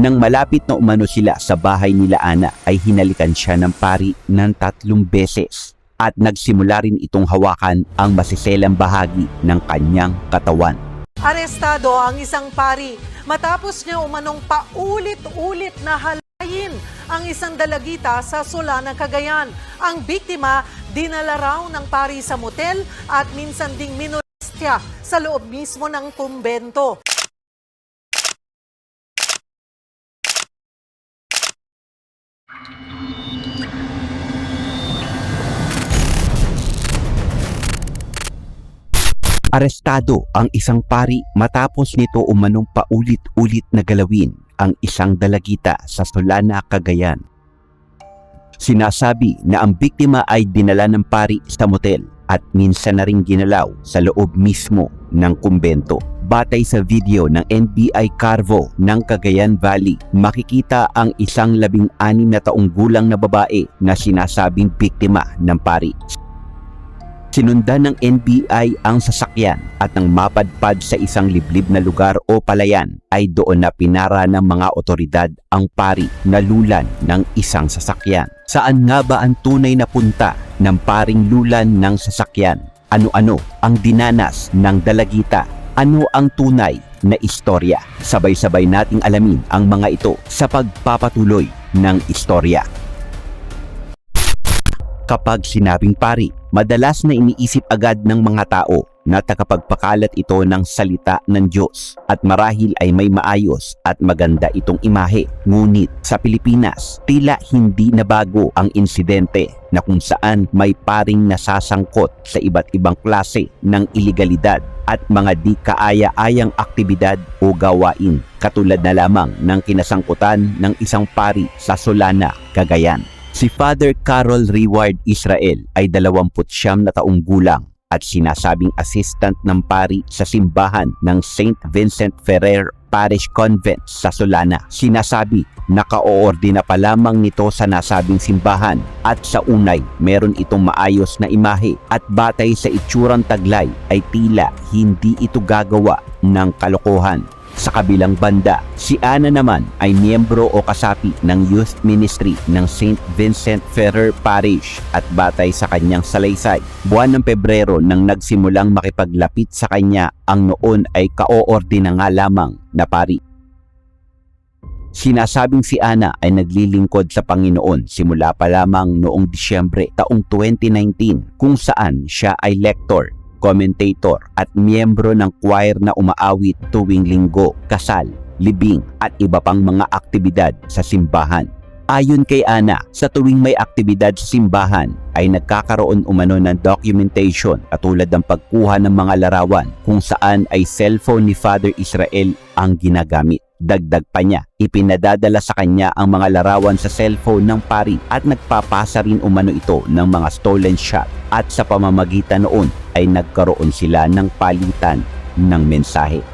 Nang malapit na umano sila sa bahay nila Ana ay hinalikan siya ng pari ng tatlong beses at nagsimula rin itong hawakan ang masiselang bahagi ng kanyang katawan. Arestado ang isang pari matapos niya umanong paulit-ulit na halayin ang isang dalagita sa Sula ng Cagayan. Ang biktima dinala raw ng pari sa motel at minsan ding minolestya sa loob mismo ng kumbento. Arestado ang isang pari matapos nito umanong paulit-ulit na galawin ang isang dalagita sa Solana, Cagayan. Sinasabi na ang biktima ay dinala ng pari sa motel at minsan na ring ginalaw sa loob mismo ng kumbento. Batay sa video ng NBI Carvo ng Cagayan Valley, makikita ang isang labing-anim na taong gulang na babae na sinasabing biktima ng pari. Sinundan ng NBI ang sasakyan at nang mapadpad sa isang liblib na lugar o palayan ay doon na pinara ng mga otoridad ang pari na lulan ng isang sasakyan. Saan nga ba ang tunay na punta ng paring lulan ng sasakyan? Ano-ano ang dinanas ng dalagita? Ano ang tunay na istorya? Sabay-sabay nating alamin ang mga ito sa pagpapatuloy ng istorya. Kapag sinabing pari, madalas na iniisip agad ng mga tao na takapagpakalat ito ng salita ng Diyos at marahil ay may maayos at maganda itong imahe. Ngunit sa Pilipinas, tila hindi na bago ang insidente na kung saan may paring nasasangkot sa iba't ibang klase ng ilegalidad at mga di kaaya-ayang aktibidad o gawain katulad na lamang ng kinasangkutan ng isang pari sa Solana, Cagayan. Si Father Carol Reward Israel ay 29 na taong gulang at sinasabing assistant ng pari sa simbahan ng St. Vincent Ferrer Parish Convent sa Solana. Sinasabi naka-oordina pa lamang nito sa nasabing simbahan at sa unay meron itong maayos na imahe at batay sa itsurang taglay ay tila hindi ito gagawa ng kalokohan. Sa kabilang banda, si Ana naman ay miyembro o kasapi ng youth ministry ng St. Vincent Ferrer Parish at batay sa kanyang salaysay. Buwan ng Pebrero nang nagsimulang makipaglapit sa kanya ang noon ay kaoordina nga lamang na pari. Sinasabing si Ana ay naglilingkod sa Panginoon simula pa lamang noong Disyembre taong 2019 kung saan siya ay lector commentator at miyembro ng choir na umaawit tuwing linggo, kasal, libing at iba pang mga aktibidad sa simbahan. Ayon kay Ana, sa tuwing may aktibidad sa simbahan ay nagkakaroon umano ng documentation katulad ng pagkuha ng mga larawan kung saan ay cellphone ni Father Israel ang ginagamit. Dagdag pa niya, ipinadadala sa kanya ang mga larawan sa cellphone ng pari at nagpapasa rin umano ito ng mga stolen shot at sa pamamagitan noon ay nagkaroon sila ng palitan ng mensahe.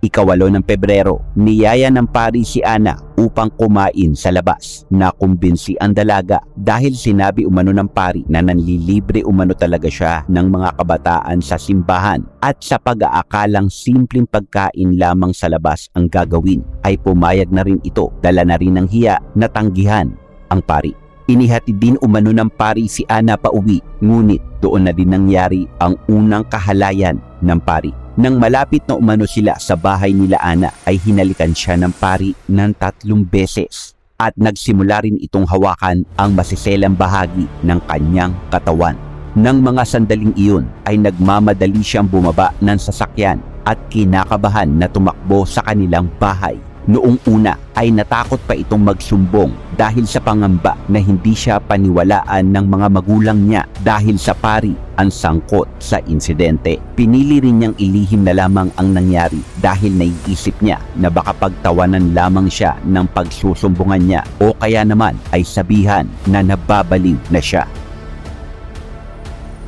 Ikawalo ng Pebrero, niyaya ng pari si Ana upang kumain sa labas. Nakumbinsi ang dalaga dahil sinabi umano ng pari na nanlilibre umano talaga siya ng mga kabataan sa simbahan at sa pag-aakalang simpleng pagkain lamang sa labas ang gagawin ay pumayag na rin ito dala na rin ng hiya na tanggihan ang pari. Inihati din umano ng pari si Ana pa uwi ngunit doon na din nangyari ang unang kahalayan ng pari. Nang malapit na umano sila sa bahay nila Ana ay hinalikan siya ng pari ng tatlong beses at nagsimula rin itong hawakan ang masiselang bahagi ng kanyang katawan. Nang mga sandaling iyon ay nagmamadali siyang bumaba ng sasakyan at kinakabahan na tumakbo sa kanilang bahay. Noong una ay natakot pa itong magsumbong dahil sa pangamba na hindi siya paniwalaan ng mga magulang niya dahil sa pari ang sangkot sa insidente. Pinili rin niyang ilihim na lamang ang nangyari dahil naiisip niya na baka pagtawanan lamang siya ng pagsusumbungan niya o kaya naman ay sabihan na nababaliw na siya.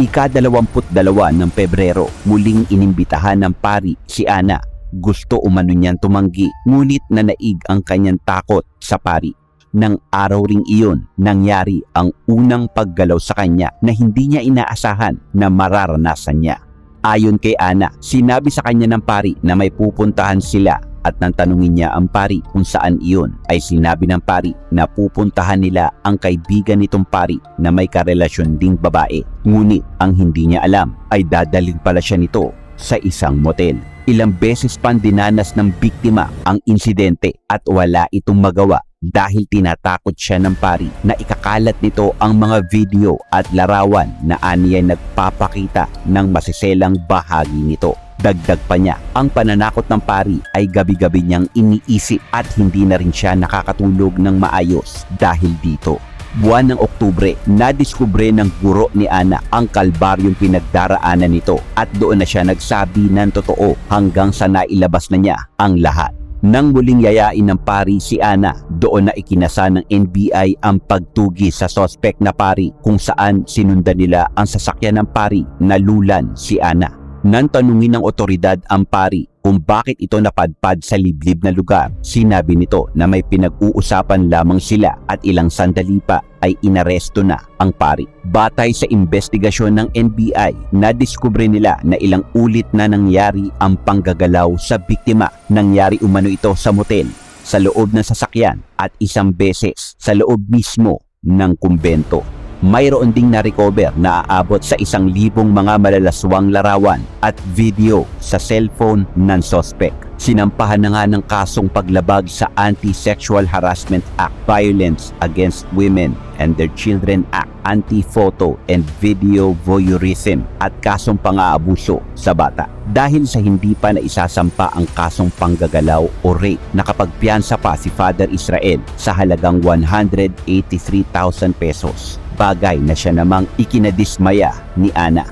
Ika-dalawamput-dalawa ng Pebrero, muling inimbitahan ng pari si Ana gusto umano niyang tumanggi ngunit nanaig ang kanyang takot sa pari. Nang araw ring iyon, nangyari ang unang paggalaw sa kanya na hindi niya inaasahan na mararanasan niya. Ayon kay Ana, sinabi sa kanya ng pari na may pupuntahan sila at nang tanungin niya ang pari kung saan iyon ay sinabi ng pari na pupuntahan nila ang kaibigan nitong pari na may karelasyon ding babae. Ngunit ang hindi niya alam ay dadalhin pala siya nito sa isang motel. Ilang beses pang dinanas ng biktima ang insidente at wala itong magawa dahil tinatakot siya ng pari na ikakalat nito ang mga video at larawan na aniya nagpapakita ng masiselang bahagi nito. Dagdag pa niya, ang pananakot ng pari ay gabi-gabi niyang iniisip at hindi na rin siya nakakatulog ng maayos dahil dito. Buwan ng Oktubre, nadiskubre ng guro ni Ana ang kalbaryong pinagdaraanan nito at doon na siya nagsabi ng totoo hanggang sa nailabas na niya ang lahat. Nang muling yayain ng pari si Ana, doon na ikinasa ng NBI ang pagtugi sa sospek na pari kung saan sinundan nila ang sasakyan ng pari na lulan si Ana. Nang tanungin ng otoridad ang pari kung bakit ito napadpad sa liblib na lugar, sinabi nito na may pinag-uusapan lamang sila at ilang sandali pa ay inaresto na ang pari. Batay sa investigasyon ng NBI, nadiskubre nila na ilang ulit na nangyari ang panggagalaw sa biktima. Nangyari umano ito sa motel, sa loob ng sasakyan at isang beses sa loob mismo ng kumbento mayroon ding na-recover na aabot sa isang libong mga malalaswang larawan at video sa cellphone ng sospek. Sinampahan na nga ng kasong paglabag sa Anti-Sexual Harassment Act, Violence Against Women and Their Children Act, Anti-Photo and Video Voyeurism at kasong pang-aabuso sa bata. Dahil sa hindi pa na isasampa ang kasong panggagalaw o rape, nakapagpiyansa pa si Father Israel sa halagang 183,000 pesos bagay na siya namang ikinadismaya ni Ana.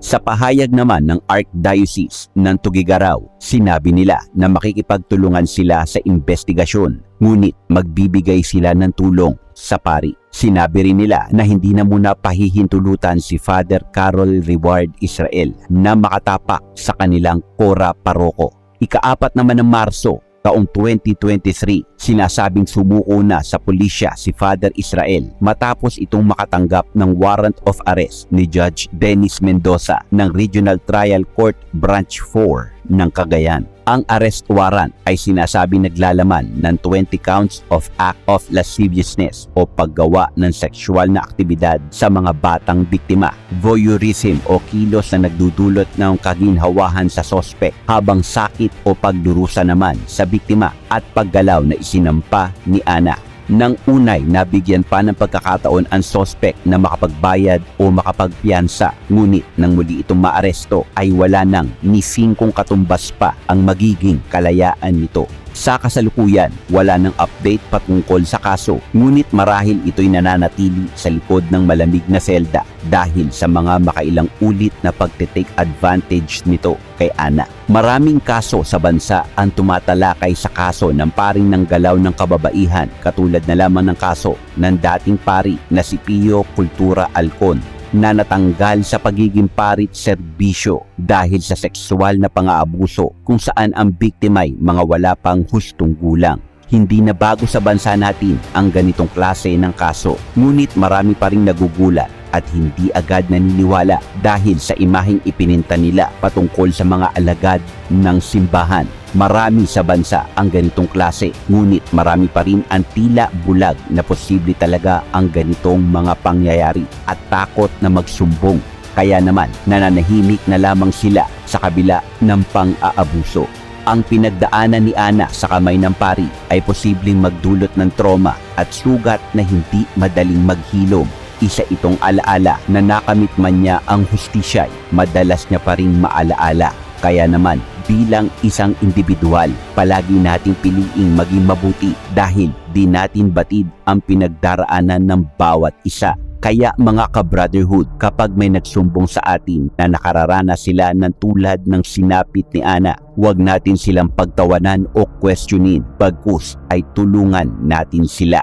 Sa pahayag naman ng Archdiocese ng Tugigaraw, sinabi nila na makikipagtulungan sila sa investigasyon, ngunit magbibigay sila ng tulong sa pari. Sinabi rin nila na hindi na muna pahihintulutan si Father Carol Reward Israel na makatapak sa kanilang Kora Paroko. Ikaapat naman ng Marso, taong 2023, sinasabing sumuko na sa pulisya si Father Israel matapos itong makatanggap ng warrant of arrest ni Judge Dennis Mendoza ng Regional Trial Court Branch 4 ng Cagayan. Ang arrest warrant ay sinasabi naglalaman ng 20 counts of act of lasciviousness o paggawa ng sexual na aktibidad sa mga batang biktima, voyeurism o kilos na nagdudulot ng kaginhawahan sa sospek habang sakit o pagdurusa naman sa biktima at paggalaw na isinampa ni Ana. Nang unay nabigyan pa ng pagkakataon ang sospek na makapagbayad o makapagpiyansa ngunit nang muli itong maaresto ay wala nang ni singkong katumbas pa ang magiging kalayaan nito. Sa kasalukuyan, wala nang update patungkol sa kaso, ngunit marahil ito'y nananatili sa likod ng malamig na selda dahil sa mga makailang ulit na pagtitake advantage nito kay Ana. Maraming kaso sa bansa ang tumatalakay sa kaso ng paring ng galaw ng kababaihan katulad na lamang ng kaso ng dating pari na si Pio Kultura Alcon na natanggal sa pagiging parit serbisyo dahil sa sexual na pang-aabuso kung saan ang biktima'y mga wala pang hustong gulang. Hindi na bago sa bansa natin ang ganitong klase ng kaso, ngunit marami pa rin nagugulat at hindi agad naniniwala dahil sa imaheng ipininta nila patungkol sa mga alagad ng simbahan. Marami sa bansa ang ganitong klase, ngunit marami pa rin ang tila bulag na posible talaga ang ganitong mga pangyayari at takot na magsumbong. Kaya naman nananahimik na lamang sila sa kabila ng pang-aabuso. Ang pinagdaanan ni Ana sa kamay ng pari ay posibleng magdulot ng trauma at sugat na hindi madaling maghilom isa itong alaala na nakamit man niya ang hustisya'y madalas niya pa rin maalaala. Kaya naman, bilang isang individual, palagi nating piliing maging mabuti dahil di natin batid ang pinagdaraanan ng bawat isa. Kaya mga ka-brotherhood, kapag may nagsumbong sa atin na nakararanas sila ng tulad ng sinapit ni Ana, huwag natin silang pagtawanan o questionin, bagkus ay tulungan natin sila.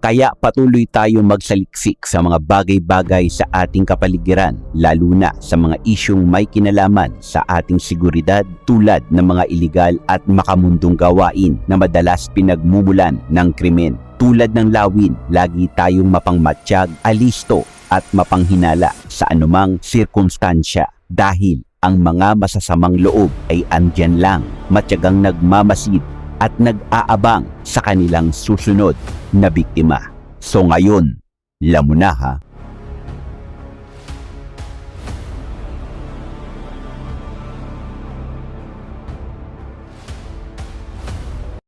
Kaya patuloy tayong magsaliksik sa mga bagay-bagay sa ating kapaligiran, lalo na sa mga isyong may kinalaman sa ating seguridad tulad ng mga iligal at makamundong gawain na madalas pinagmumulan ng krimen. Tulad ng lawin, lagi tayong mapangmatsyag, alisto at mapanghinala sa anumang sirkumstansya dahil ang mga masasamang loob ay andyan lang, matyagang nagmamasid at nag-aabang sa kanilang susunod na biktima. So ngayon, lamo na ha.